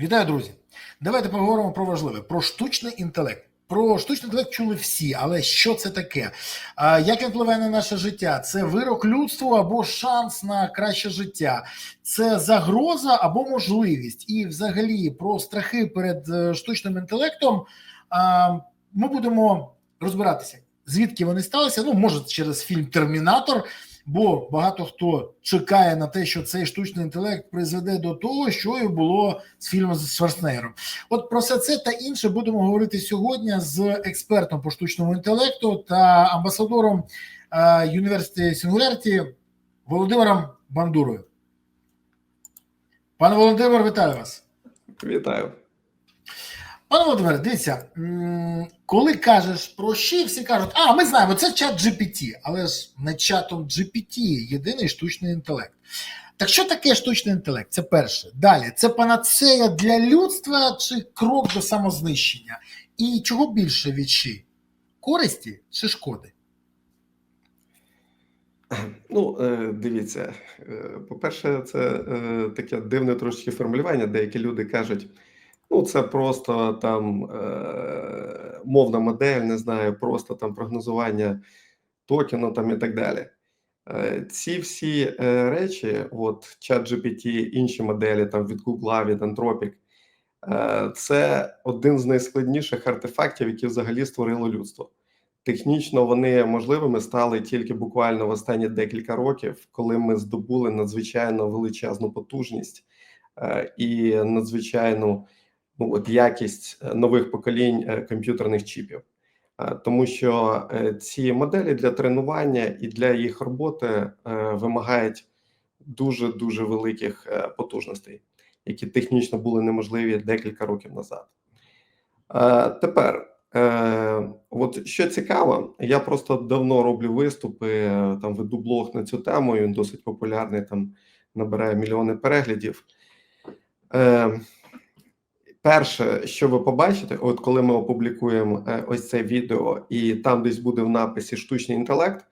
Вітаю, друзі! Давайте поговоримо про важливе про штучний інтелект. Про штучний інтелект чули всі, але що це таке? Як він впливає на наше життя? Це вирок людству або шанс на краще життя, це загроза або можливість. І, взагалі, про страхи перед е, штучним інтелектом ми будемо розбиратися, звідки вони сталися. Ну, може, через фільм Термінатор. Бо багато хто чекає на те, що цей штучний інтелект призведе до того, що і було з фільмом з Шварценеггером. От про все це та інше будемо говорити сьогодні з експертом по штучному інтелекту та амбасадором University Singularity Володимиром Бандурою. Пане Володимир, вітаю вас. Вітаю. Пане Володимире, дивіться, коли кажеш про щі, всі кажуть, а ми знаємо, це чат GPT, але ж не чатом GPT єдиний штучний інтелект. Так що таке штучний інтелект? Це перше. Далі, це панацея для людства чи крок до самознищення? І чого більше від щі? Користі чи шкоди? Ну, е, дивіться, е, по-перше, це е, таке дивне трошки формулювання. Деякі люди кажуть, ну, це просто там е, мовна модель, не знаю, просто там прогнозування токену там і так далі. Е, Ці всі е, речі, от ChatGPT, інші моделі там від Google, від Anthropic, е, це один з найскладніших артефактів, які взагалі створило людство. Технічно вони можливими стали тільки буквально в останні декілька років, коли ми здобули надзвичайно величезну потужність е, і надзвичайну ну, от якість е, нових поколінь е, комп'ютерних чіпів. Е, Тому що ці моделі для тренування і для їх роботи вимагають дуже дуже великих потужностей, які технічно були неможливі декілька років назад. Тепер, от що цікаво, я просто давно роблю виступи, там веду блог на цю тему. Він досить популярний, там набирає мільйони переглядів. Перше, що ви побачите, от коли ми опублікуємо е, ось це відео, і там десь буде в написі штучний інтелект,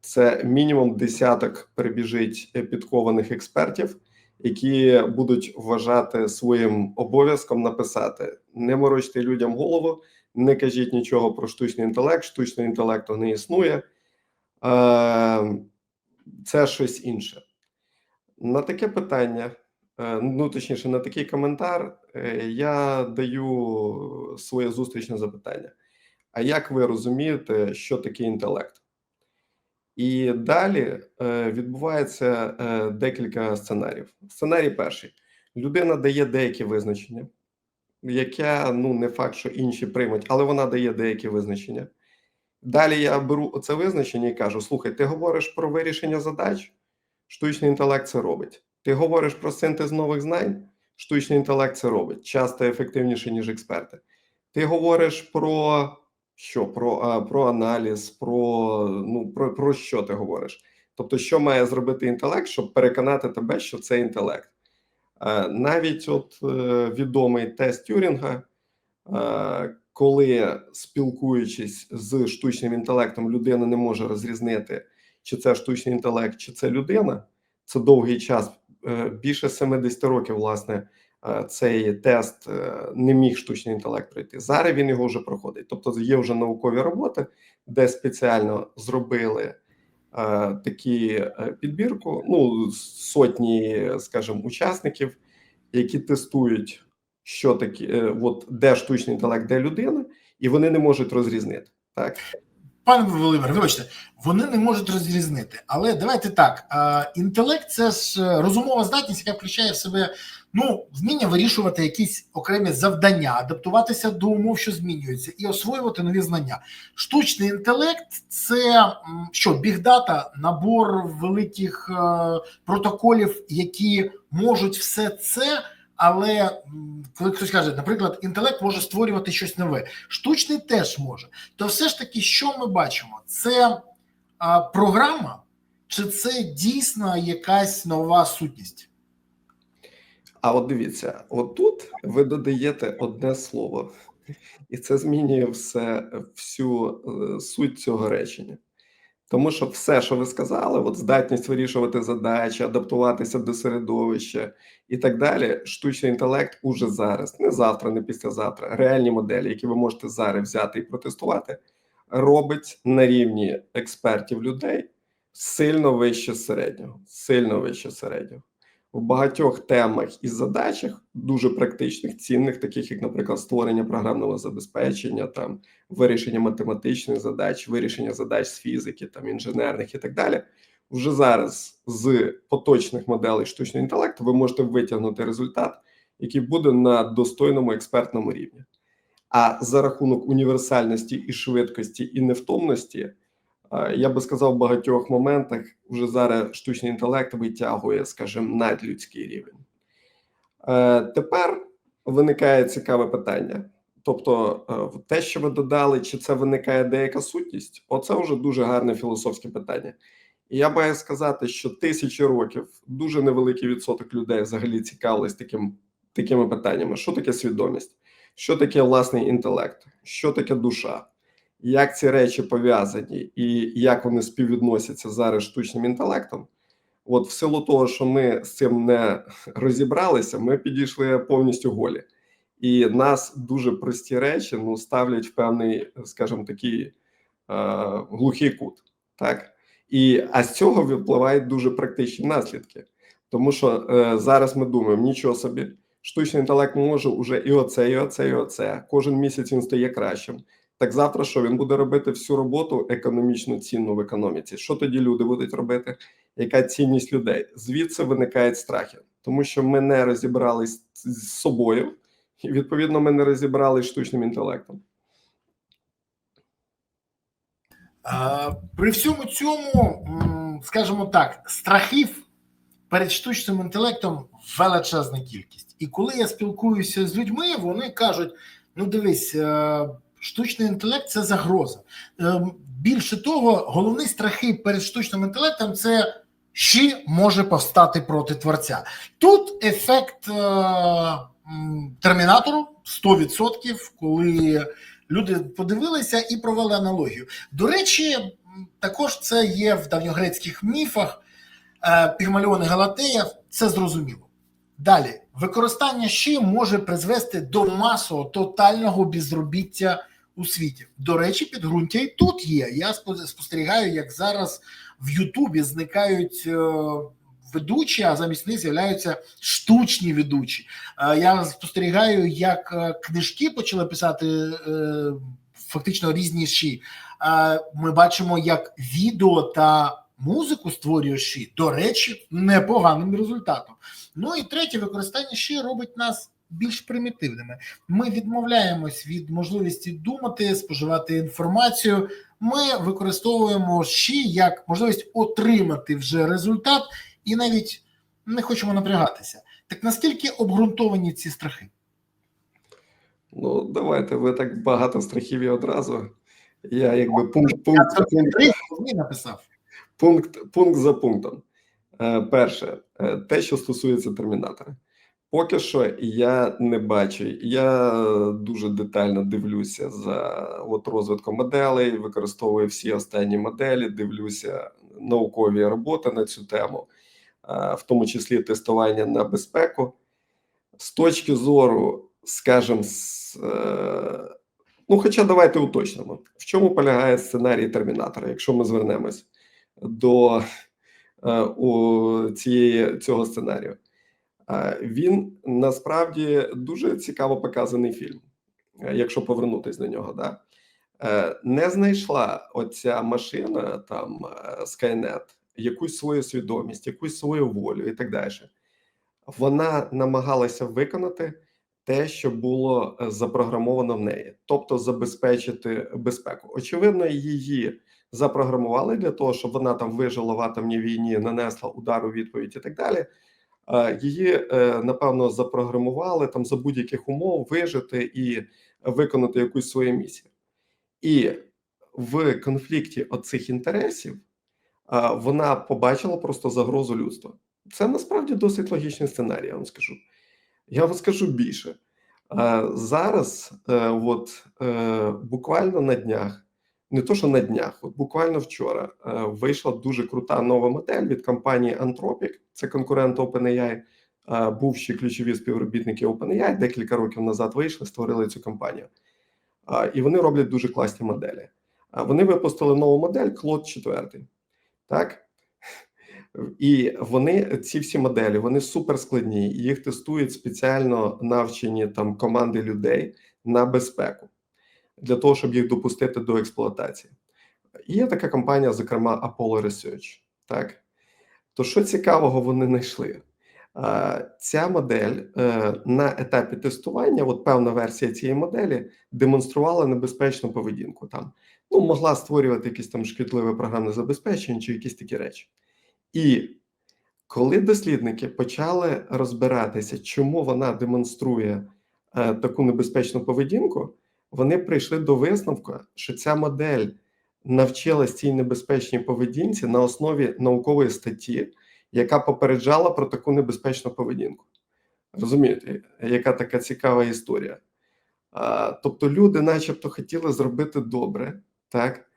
це мінімум десяток перебіжить е, підкованих експертів, які будуть вважати своїм обов'язком написати: не морочте людям голову, не кажіть нічого про штучний інтелект, штучного інтелекту не існує, Е, це щось інше. На таке питання, ну точніше, на такий коментар, е, я даю своє зустрічне запитання. А як ви розумієте, що таке інтелект? І далі е, відбувається е, декілька сценаріїв. Сценарій перший: людина дає деякі визначення, яке ну не факт, що інші приймуть, але вона дає деякі визначення. Далі я беру це визначення і кажу: слухай, ти говориш про вирішення задач, штучний інтелект це робить. Ти говориш про синтез нових знань, штучний інтелект це робить часто ефективніше, ніж експерти. Ти говориш про що? Про, про аналіз, про, ну, про, про що ти говориш? Тобто, що має зробити інтелект, щоб переконати тебе, що це інтелект. Е, Навіть от е, відомий тест Тюрінга, е, коли спілкуючись з штучним інтелектом, людина не може розрізнити, чи це штучний інтелект, чи це людина. Це довгий час, більше 70 років, власне, е, цей тест е, не міг штучний інтелект пройти. Зараз він його вже проходить. Тобто, є вже наукові роботи, де спеціально зробили е, такі е, підбірку. Ну, сотні, скажімо, учасників, які тестують, що таке, е, от де штучний інтелект, де людина, і вони не можуть розрізнити. Так Пане Володимире, вибачте, вони не можуть розрізнити. Але давайте так: інтелект це ж е, розумова здатність, яка включає в себе ну, вміння вирішувати якісь окремі завдання, адаптуватися до умов, що змінюються, і освоювати нові знання. Штучний інтелект це що бігдата, набор великих е, протоколів, які можуть все це. Але коли хтось каже, наприклад, інтелект може створювати щось нове, штучний теж може. То все ж таки, що ми бачимо? Це а, програма, чи це дійсно якась нова сутність? А от дивіться, отут ви додаєте одне слово, і це змінює все, всю е, суть цього речення. Тому що все, що ви сказали, от здатність вирішувати задачі, адаптуватися до середовища і так далі. Штучний інтелект уже зараз, не завтра, не післязавтра. Реальні моделі, які ви можете зараз взяти і протестувати, робить на рівні експертів людей сильно вище середнього. Сильно вище середнього. В багатьох темах і задачах дуже практичних, цінних, таких як, наприклад, створення програмного забезпечення, там вирішення математичних задач, вирішення задач з фізики, там інженерних і так далі. Вже зараз з поточних моделей штучного інтелекту ви можете витягнути результат, який буде на достойному експертному рівні. А за рахунок універсальності і швидкості і невтомності, я би сказав, в багатьох моментах вже зараз штучний інтелект витягує, скажімо, надлюдський рівень. Е, Тепер виникає цікаве питання. Тобто, е, те, що ви додали, чи це виникає деяка сутність, оце вже дуже гарне філософське питання. І я маю сказати, що тисячі років дуже невеликий відсоток людей взагалі цікавились таким, такими питаннями: що таке свідомість, що таке власний інтелект, що таке душа, як ці речі пов'язані і як вони співвідносяться зараз штучним інтелектом. От, в силу того, що ми з цим не розібралися, ми підійшли повністю голі. І нас дуже прості речі ну, ставлять в певний, скажімо, такий е, глухий кут. Так? І, а з цього випливають дуже практичні наслідки. Тому що е, зараз ми думаємо, нічого собі, штучний інтелект може уже і оце, і оце, і оце. Кожен місяць він стає кращим. Так завтра що він буде робити всю роботу економічно цінну в економіці? Що тоді люди будуть робити? Яка цінність людей? Звідси виникають страхи, тому що ми не розібрались з собою, і відповідно ми не розібрались штучним інтелектом. При всьому цьому, скажімо так, страхів перед штучним інтелектом величезна кількість. І коли я спілкуюся з людьми, вони кажуть: ну дивись, е, штучний інтелект це загроза. Е, Більше того, головні страхи перед штучним інтелектом це ще може повстати проти творця. Тут ефект е, термінатору 100%, коли люди подивилися і провели аналогію. До речі, також це є в давньогрецьких міфах. Е, Галатея, це зрозуміло. Далі, використання щі може призвести до масового тотального безробіття у світі. До речі, підґрунтя і тут є. Я спостерігаю, як зараз в Ютубі зникають е, ведучі, а замість них з'являються штучні ведучі. Е, Я спостерігаю, як е, книжки почали писати фактично різні Ми бачимо, як відео та музику створює до речі, непоганим результатом. Ну і третє, використання щі робить нас більш примітивними. Ми відмовляємось від можливості думати, споживати інформацію. Ми використовуємо щі як можливість отримати вже результат і навіть не хочемо напрягатися. Так наскільки обґрунтовані ці страхи? Ну, давайте, ви так багато страхів і одразу. Я якби пункт, пункт, Я пункт, три написав. пункт, пункт за пунктом. Е, Перше, е, те, що стосується термінатора. Поки що я не бачу. Я дуже детально дивлюся за от розвитком моделей, використовую всі останні моделі, дивлюся наукові роботи на цю тему, в тому числі тестування на безпеку. З точки зору, скажімо, з, е, ну, хоча давайте уточнимо, в чому полягає сценарій термінатора, якщо ми звернемось до е, у цієї, цього сценарію. Він насправді дуже цікаво показаний фільм, е, якщо повернутись до нього. Да? Е, Не знайшла оця машина, там е, Skynet, якусь свою свідомість, якусь свою волю і так далі. Вона намагалася виконати те, що було запрограмовано в неї, тобто забезпечити безпеку. Очевидно, її запрограмували для того, щоб вона там вижила в атомній війні, нанесла удар у відповідь і так далі. Її е, напевно запрограмували там за будь-яких умов вижити і виконати якусь свою місію. І в конфлікті оцих інтересів вона побачила просто загрозу людства. Це насправді досить логічний сценарій, я вам скажу. Я вам скажу більше. Зараз, е, от е, буквально на днях, не то, що на днях, от буквально вчора е, вийшла дуже крута нова модель від компанії Anthropic, це конкурент OpenAI, е, бувші ключові співробітники OpenAI декілька років назад вийшли, створили цю компанію. Е, і вони роблять дуже класні моделі. Вони випустили нову модель Claude 4. Так? І вони ці всі моделі вони суперскладні, їх тестують спеціально навчені там команди людей на безпеку для того, щоб їх допустити до експлуатації. І є така компанія, зокрема Apollo Research. Так то що цікавого вони знайшли? Ця модель е, на етапі тестування, от певна версія цієї моделі, демонструвала небезпечну поведінку. Там ну могла створювати якісь там шкідливе програмне забезпечення чи якісь такі речі. І коли дослідники почали розбиратися, чому вона демонструє е, таку небезпечну поведінку, вони прийшли до висновку, що ця модель навчилась цій небезпечній поведінці на основі наукової статті, яка попереджала про таку небезпечну поведінку. Розумієте, яка така цікава історія? А, тобто, люди, начебто, хотіли зробити добре, так?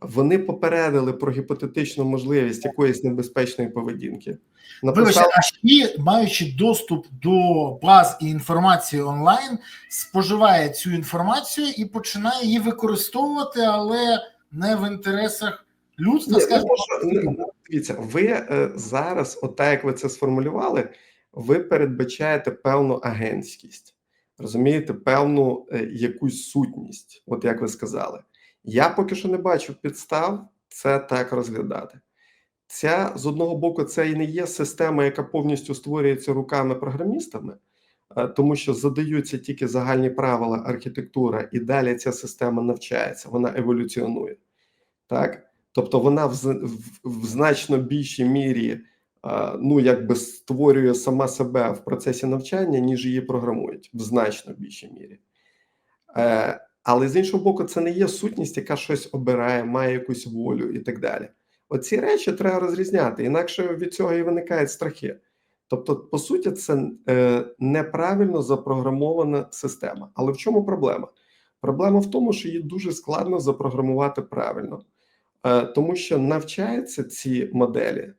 Вони попередили про гіпотетичну можливість якоїсь небезпечної поведінки. Вибачте, а ще, маючи доступ до баз і інформації онлайн, споживає цю інформацію і починає її використовувати, але не в інтересах людства. Скажімо. ну, що, ну, Дивіться, ви е, зараз, отак як ви це сформулювали, ви передбачаєте певну агентськість, розумієте, певну е, якусь сутність, от як ви сказали. Я поки що не бачу підстав це так розглядати. Ця з одного боку, це і не є система, яка повністю створюється руками програмістами, е, тому що задаються тільки загальні правила архітектура, і далі ця система навчається, вона еволюціонує. Так? Тобто вона в, в, в значно більшій мірі е, ну, якби створює сама себе в процесі навчання, ніж її програмують в значно більшій мірі. Але з іншого боку, це не є сутність, яка щось обирає, має якусь волю і так далі. Оці речі треба розрізняти, інакше від цього і виникають страхи. Тобто, по суті, це е, неправильно запрограмована система. Але в чому проблема? Проблема в тому, що її дуже складно запрограмувати правильно, е, тому що навчаються ці моделі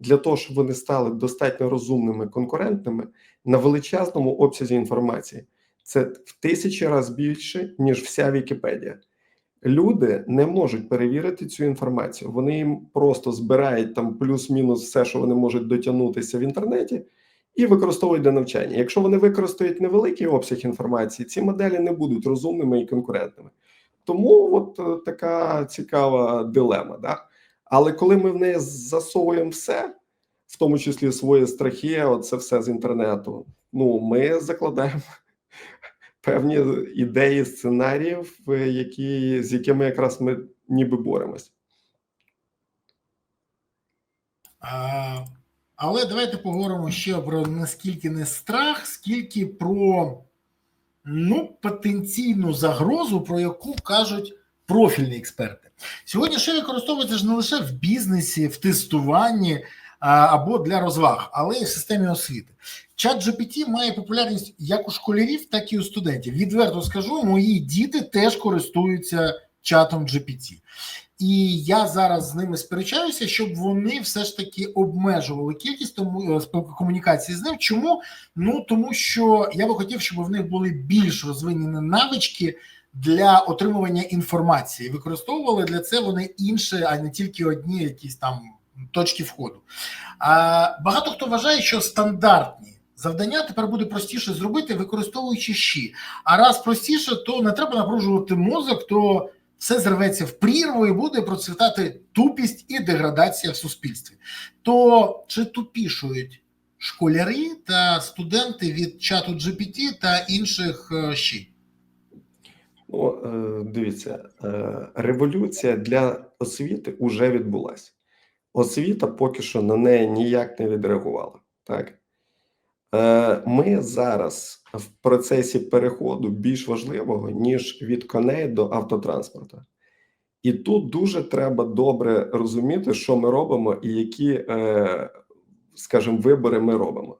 для того, щоб вони стали достатньо розумними конкурентними на величезному обсязі інформації. Це в тисячі разів більше, ніж вся Вікіпедія. Люди не можуть перевірити цю інформацію. Вони їм просто збирають там плюс-мінус все, що вони можуть дотягнутися в інтернеті, і використовують для навчання. Якщо вони використають невеликий обсяг інформації, ці моделі не будуть розумними і конкурентними. Тому от е, така цікава дилема. Да? Але коли ми в неї засовуємо все, в тому числі свої страхи, оце все з інтернету, ну ми закладаємо певні ідеї сценаріїв, е, які, з якими якраз ми ніби боремось. А, але давайте поговоримо ще про наскільки не страх, скільки про ну, потенційну загрозу, про яку кажуть профільні експерти. Сьогодні ще використовується ж не лише в бізнесі, в тестуванні або для розваг, але й в системі освіти. Чат GPT має популярність як у школярів, так і у студентів. Відверто скажу, мої діти теж користуються чатом GPT. І я зараз з ними сперечаюся, щоб вони все ж таки обмежували кількість тому е, комунікації з ним. Чому? Ну тому що я би хотів, щоб в них були більш розвинені навички для отримування інформації. Використовували для це вони інші, а не тільки одні якісь там точки входу. А багато хто вважає, що стандартні. Завдання тепер буде простіше зробити, використовуючи щі. А раз простіше, то не треба напружувати мозок, то все зірветься в прірву і буде процвітати тупість і деградація в суспільстві. То чи тупішують школяри та студенти від чату GPT та інших щі? Ну, дивіться, революція для освіти вже відбулася. Освіта поки що на неї ніяк не відреагувала. Так ми зараз в процесі переходу більш важливого ніж від коней до автотранспорту, і тут дуже треба добре розуміти, що ми робимо, і які, скажімо, вибори ми робимо.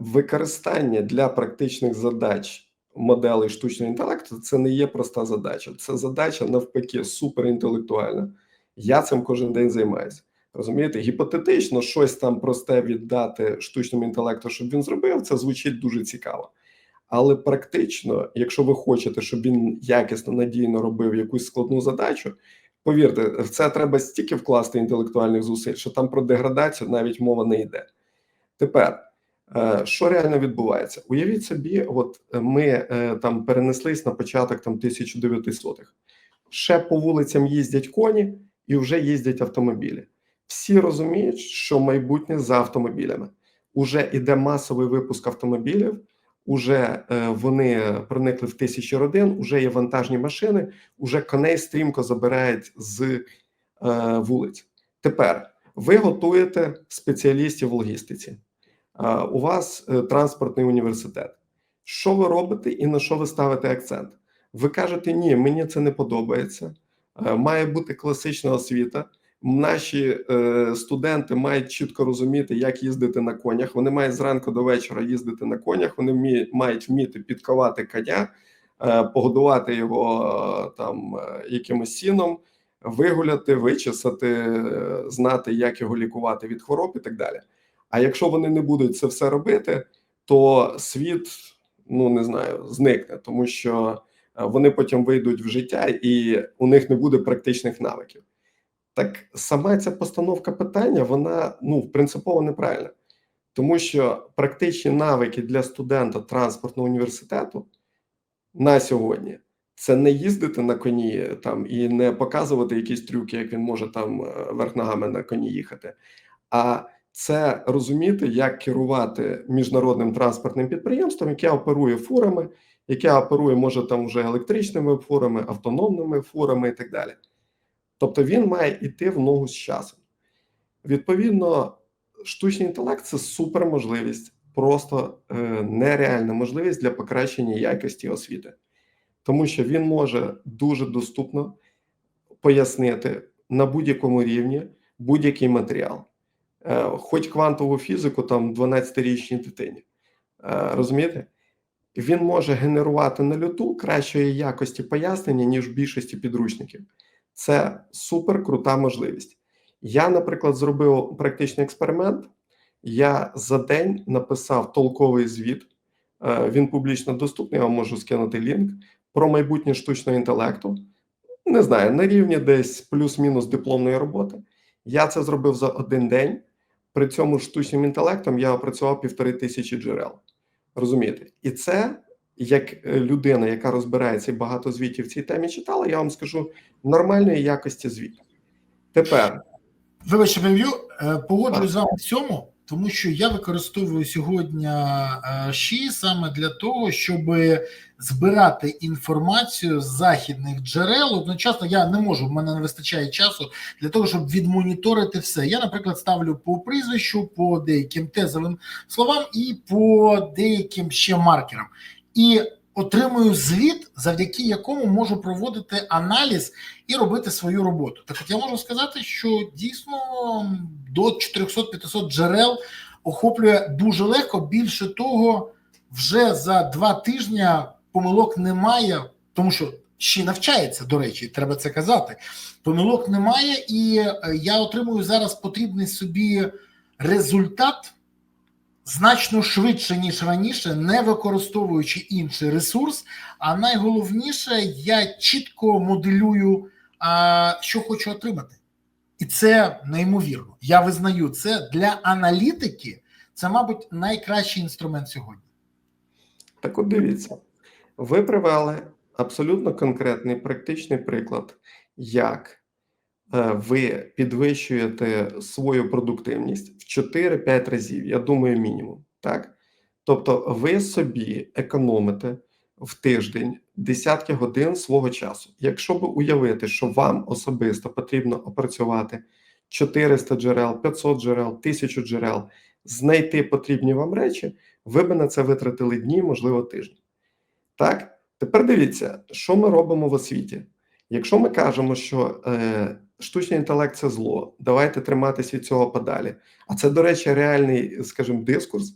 Використання для практичних задач моделей штучного інтелекту це не є проста задача. Це задача навпаки суперінтелектуальна. Я цим кожен день займаюся. Розумієте, гіпотетично щось там просте віддати штучному інтелекту, щоб він зробив, це звучить дуже цікаво. Але практично, якщо ви хочете, щоб він якісно надійно робив якусь складну задачу, повірте, в це треба стільки вкласти інтелектуальних зусиль, що там про деградацію навіть мова не йде. Тепер, е, що реально відбувається? Уявіть собі, от ми е, там перенеслись на початок там 1900-х. Ще по вулицям їздять коні і вже їздять автомобілі. Всі розуміють, що майбутнє за автомобілями. Уже іде масовий випуск автомобілів, уже е, вони проникли в тисячі родин, уже є вантажні машини, уже коней стрімко забирають з е, вулиць. Тепер ви готуєте спеціалістів в логістиці. Е, у вас е, транспортний університет. Що ви робите і на що ви ставите акцент? Ви кажете, ні, мені це не подобається. Е, Має бути класична освіта. Наші е, студенти мають чітко розуміти, як їздити на конях. Вони мають зранку до вечора їздити на конях. Вони вміють, мають вміти підковати коня, е, погодувати його е, там е, якимось сіном, вигуляти, вичесати, е, знати, як його лікувати від хвороб і так далі. А якщо вони не будуть це все робити, то світ, ну не знаю, зникне, тому що вони потім вийдуть в життя, і у них не буде практичних навиків. Так сама ця постановка питання, вона ну принципово неправильна, тому що практичні навики для студента транспортного університету на сьогодні це не їздити на коні там і не показувати якісь трюки, як він може там е, верх ногами на коні їхати, а це розуміти, як керувати міжнародним транспортним підприємством, яке оперує фурами, яке оперує може там вже електричними фурами, автономними фурами і так далі. Тобто він має йти в ногу з часом. Відповідно, штучний інтелект це суперможливість, просто е, нереальна можливість для покращення якості освіти, тому що він може дуже доступно пояснити на будь-якому рівні будь-який матеріал, е, хоч квантову фізику там 12-річній дитині. Е, розумієте? Він може генерувати на люту кращої якості пояснення, ніж в більшості підручників. Це супер крута можливість. Я, наприклад, зробив практичний експеримент. Я за день написав толковий звіт. е, Він публічно доступний. Я вам можу скинути лінк про майбутнє штучного інтелекту. Не знаю, на рівні десь плюс-мінус дипломної роботи. Я це зробив за один день. При цьому штучним інтелектом я опрацював півтори тисячі джерел. Розумієте? І це як е, людина, яка розбирається і багато звітів в цій темі читала, я вам скажу нормальної якості звіт. Тепер Вибачте, е, погоджуюсь з вами в цьому, тому що я використовую сьогодні е, ШІ саме для того, щоб збирати інформацію з західних джерел. Одночасно я не можу, в мене не вистачає часу для того, щоб відмоніторити все. Я, наприклад, ставлю по прізвищу, по деяким тезовим словам і по деяким ще маркерам. І отримую звіт, завдяки якому можу проводити аналіз і робити свою роботу. Так от я можу сказати, що дійсно до 400-500 джерел охоплює дуже легко. Більше того, вже за два тижні помилок немає, тому що ще навчається, до речі, треба це казати. Помилок немає, і е, я отримую зараз потрібний собі результат значно швидше, ніж раніше, не використовуючи інший ресурс. А найголовніше, я чітко моделюю, що хочу отримати. І це неймовірно. Я визнаю це для аналітики. Це, мабуть, найкращий інструмент сьогодні. Так от дивіться, ви привели абсолютно конкретний практичний приклад, як ви підвищуєте свою продуктивність в 4-5 разів, я думаю, мінімум. Так? Тобто, ви собі економите в тиждень десятки годин свого часу. Якщо б уявити, що вам особисто потрібно опрацювати 400 джерел, 500 джерел, 1000 джерел, знайти потрібні вам речі, ви би на це витратили дні, можливо, тижні. Так, тепер дивіться, що ми робимо в освіті. Якщо ми кажемо, що е, штучний інтелект це зло, давайте триматися від цього подалі. А це, до речі, реальний, скажімо, дискурс.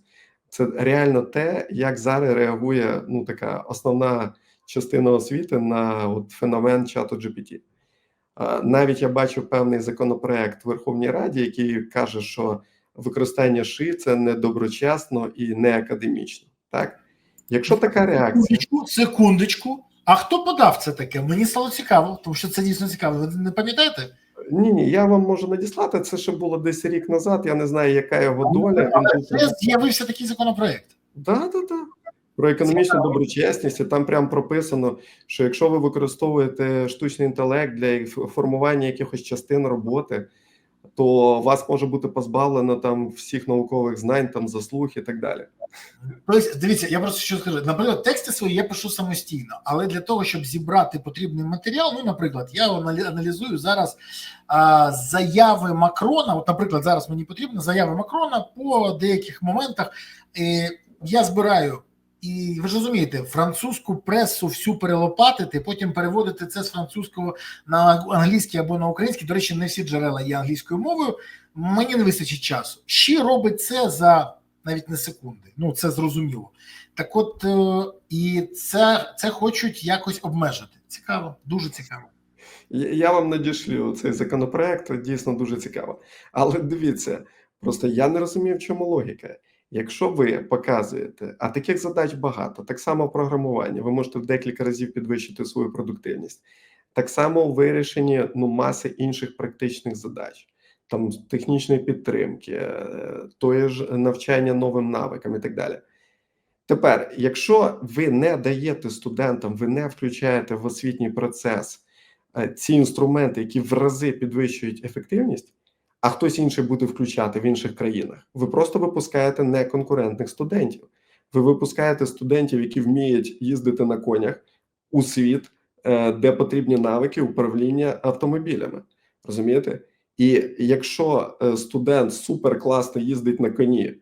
Це реально те, як зараз реагує ну, така основна частина освіти на от, феномен чату GPT. Навіть я бачив певний законопроект в Верховній Раді, який каже, що використання ши це недоброчесно і не академічно. Так, якщо така реакція, Секундочку, секундочку. А хто подав це таке? Мені стало цікаво, тому що це дійсно цікаво. Ви не пам'ятаєте? ні, ні, я вам можу надіслати. Це ще було десь рік назад. Я не знаю, яка його доля. Був Це з'явився такий законопроект. Да, да, да. Про економічну доброчесність, і там прямо прописано, що якщо ви використовуєте штучний інтелект для формування якихось частин роботи, то вас може бути позбавлено там всіх наукових знань, там заслуг і так далі. Тобто, дивіться, я просто що скажу. Наприклад, тексти свої я пишу самостійно, але для того, щоб зібрати потрібний матеріал, ну, наприклад, я аналізую зараз а, заяви Макрона. От, наприклад, зараз мені потрібно заяви Макрона по деяких моментах. Е, я збираю. І ви ж розумієте, французьку пресу всю перелопатити, потім переводити це з французького на англійський або на український. До речі, не всі джерела є англійською мовою. Мені не вистачить часу. Щі робить це за навіть не секунди. Ну це зрозуміло. Так, от е, і це, це хочуть якось обмежити. Цікаво, дуже цікаво. Я вам надішлю цей законопроект, дійсно дуже цікаво. Але дивіться, просто я не розумію, в чому логіка. Якщо ви показуєте, а таких задач багато, так само в програмуванні, ви можете в декілька разів підвищити свою продуктивність, так само у вирішенні ну, маси інших практичних задач, там технічної підтримки, е, тої ж навчання новим навикам і так далі. Тепер, якщо ви не даєте студентам, ви не включаєте в освітній процес е, ці інструменти, які в рази підвищують ефективність, а хтось інший буде включати в інших країнах, ви просто випускаєте неконкурентних студентів. Ви випускаєте студентів, які вміють їздити на конях у світ, е, де потрібні навики управління автомобілями. Розумієте? І якщо е, студент супер класно їздить на коні,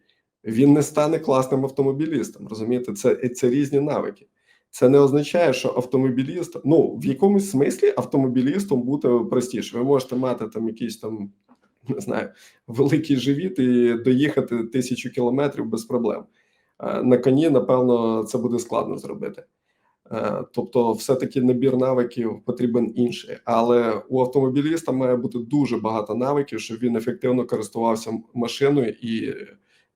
він не стане класним автомобілістом. Розумієте, це, це різні навики. Це не означає, що автомобіліст, ну в якомусь смислі автомобілістом бути простіше. Ви можете мати там якийсь там не знаю, великий живіт і доїхати тисячу кілометрів без проблем. Е, На коні, напевно, це буде складно зробити. Е, Тобто, все-таки набір навиків потрібен інший. Але у автомобіліста має бути дуже багато навиків, щоб він ефективно користувався машиною, і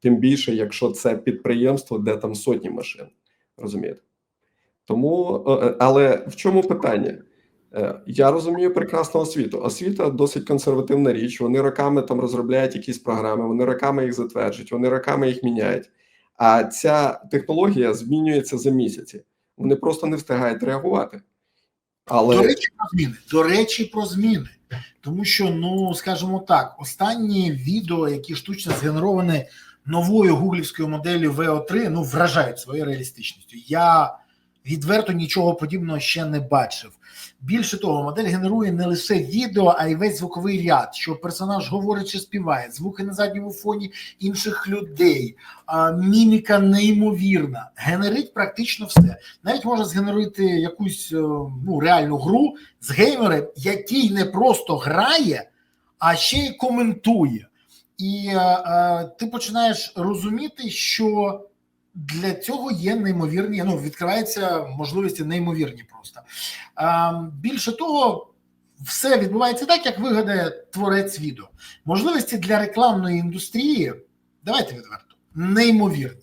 тим більше, якщо це підприємство, де там сотні машин. Розумієте? Тому, е, але в чому питання? Е, Я розумію прекрасно освіту. Освіта досить консервативна річ. Вони роками там розробляють якісь програми, вони роками їх затверджують, вони роками їх міняють. А ця технологія змінюється за місяці. Вони просто не встигають реагувати. Але До речі, про зміни. До речі, про зміни. Тому що, ну скажімо так, останні відео, які штучно згенеровані новою гуглівською моделлю VO3, ну вражають своєю реалістичністю. Я відверто нічого подібного ще не бачив. Більше того, модель генерує не лише відео, а й весь звуковий ряд, що персонаж говорить чи співає, звуки на задньому фоні інших людей, міміка неймовірна, генерить практично все. Навіть може згенерувати якусь е, ну, реальну гру з геймером, який не просто грає, а ще й коментує. І е, е, ти починаєш розуміти, що для цього є неймовірні, ну відкриваються можливості неймовірні просто. Більше того, все відбувається так, як вигадає творець відео. Можливості для рекламної індустрії, давайте відверто, неймовірні.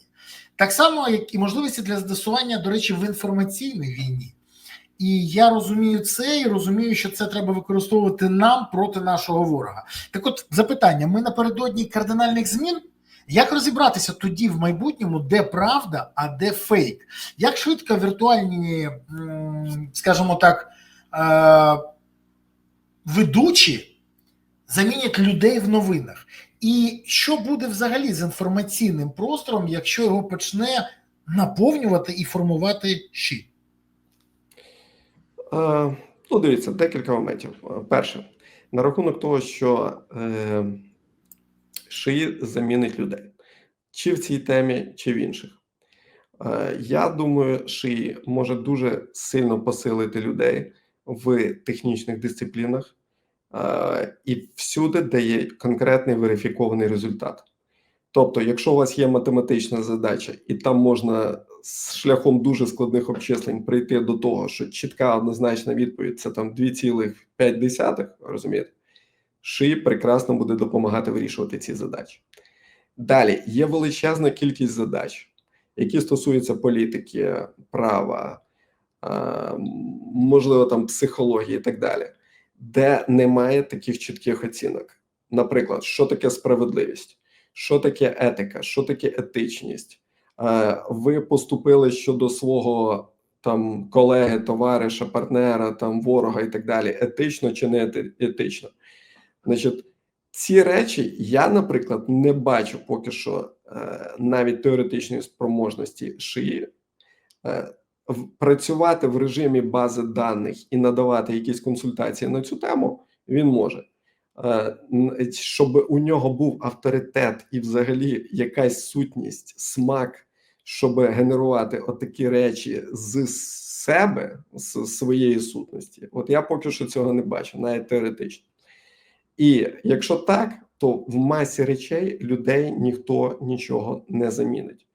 Так само, як і можливості для застосування, до речі, в інформаційній війні. І я розумію це, і розумію, що це треба використовувати нам проти нашого ворога. Так, от запитання: ми напередодні кардинальних змін. Як розібратися тоді в майбутньому, де правда, а де фейк? Як швидко віртуальні, скажімо так, е, ведучі замінять людей в новинах? І що буде взагалі з інформаційним простором, якщо його почне наповнювати і формувати щит? Е, Ну, дивіться, декілька моментів. Е, Перше, на рахунок того, що шиї замінить людей, чи в цій темі, чи в інших. Е, я думаю, шиї може дуже сильно посилити людей в технічних дисциплінах е, і всюди, де є конкретний верифікований результат. Тобто, якщо у вас є математична задача, і там можна з шляхом дуже складних обчислень прийти до того, що чітка однозначна відповідь це там 2,5, розумієте? Ши прекрасно буде допомагати вирішувати ці задачі. Далі є величезна кількість задач, які стосуються політики, права, можливо, там психології і так далі, де немає таких чітких оцінок. Наприклад, що таке справедливість, що таке етика, що таке етичність. Ви поступили щодо свого там колеги, товариша, партнера, там ворога і так далі, етично чи не ети- етично. Значить, ці речі я, наприклад, не бачу поки що е, навіть теоретичної спроможності шиї е, працювати в режимі бази даних і надавати якісь консультації на цю тему. Він може. Е, Щоб у нього був авторитет і взагалі якась сутність, смак, щоб генерувати отакі речі з себе, з своєї сутності. От я поки що цього не бачу, навіть теоретично. І якщо так, то в масі речей людей ніхто нічого не замінить.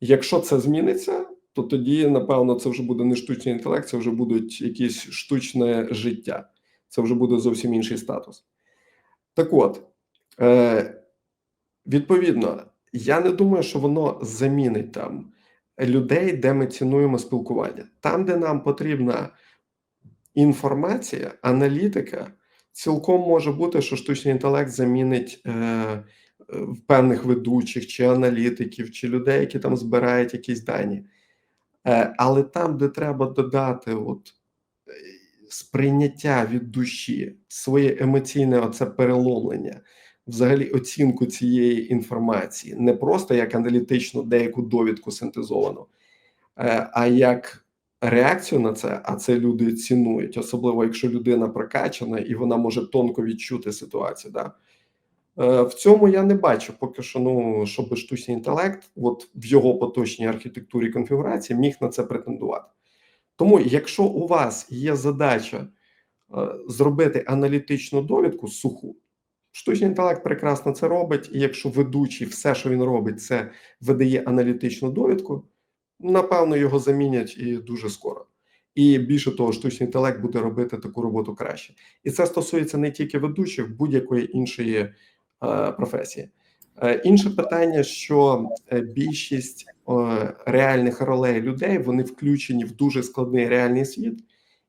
Якщо це зміниться, то тоді, напевно, це вже буде не штучний інтелект, це вже будуть якісь штучне життя. Це вже буде зовсім інший статус. Так от, е, відповідно, я не думаю, що воно замінить там людей, де ми цінуємо спілкування. Там, де нам потрібна інформація, аналітика, цілком може бути, що штучний інтелект замінить е, певних ведучих чи аналітиків, чи людей, які там збирають якісь дані. Е, але там, де треба додати от, е, сприйняття від душі, своє емоційне оце переломлення, взагалі оцінку цієї інформації, не просто як аналітичну деяку довідку синтезовану, е, а як реакцію на це, а це люди цінують, особливо якщо людина прокачана і вона може тонко відчути ситуацію. Да? Е, В цьому я не бачу поки що, ну щоб штучний інтелект, от в його поточній архітектурі конфігурації, міг на це претендувати. Тому, якщо у вас є задача е, зробити аналітичну довідку суху, штучний інтелект прекрасно це робить, і якщо ведучий все, що він робить, це видає аналітичну довідку, напевно, його замінять і дуже скоро. І більше того, штучний інтелект буде робити таку роботу краще. І це стосується не тільки ведучих, будь-якої іншої е, професії. Е, інше питання, що е, більшість е, реальних ролей людей вони включені в дуже складний реальний світ,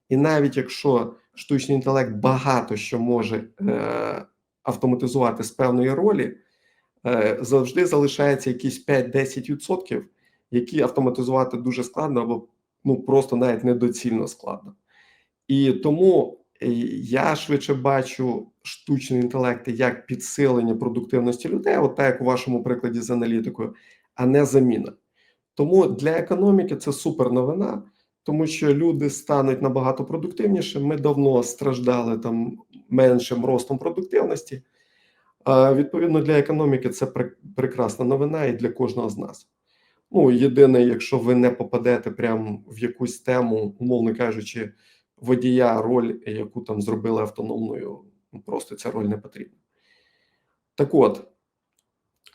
і навіть якщо штучний інтелект багато що може е, автоматизувати з певної ролі, е, завжди залишається якісь 5-10%, які автоматизувати дуже складно або ну просто навіть недоцільно складно. І тому е, я швидше бачу штучний інтелект як підсилення продуктивності людей, от так як у вашому прикладі з аналітикою, а не заміна. Тому для економіки це супер новина, тому що люди стануть набагато продуктивніше. Ми давно страждали там меншим ростом продуктивності. А відповідно для економіки це прекрасна новина і для кожного з нас. Ну, єдине, якщо ви не попадете прямо в якусь тему, умовно кажучи, водія роль, яку там зробили автономною, ну, просто ця роль не потрібна. Так от,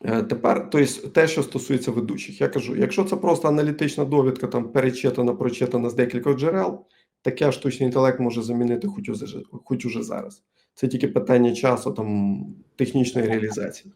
е, тепер, тобто, те, що стосується ведучих, я кажу: якщо це просто аналітична довідка, там перечитана, прочитана з декількох джерел, таке штучний інтелект може замінити хоч уже, хоч уже зараз. Це тільки питання часу, там технічної реалізації.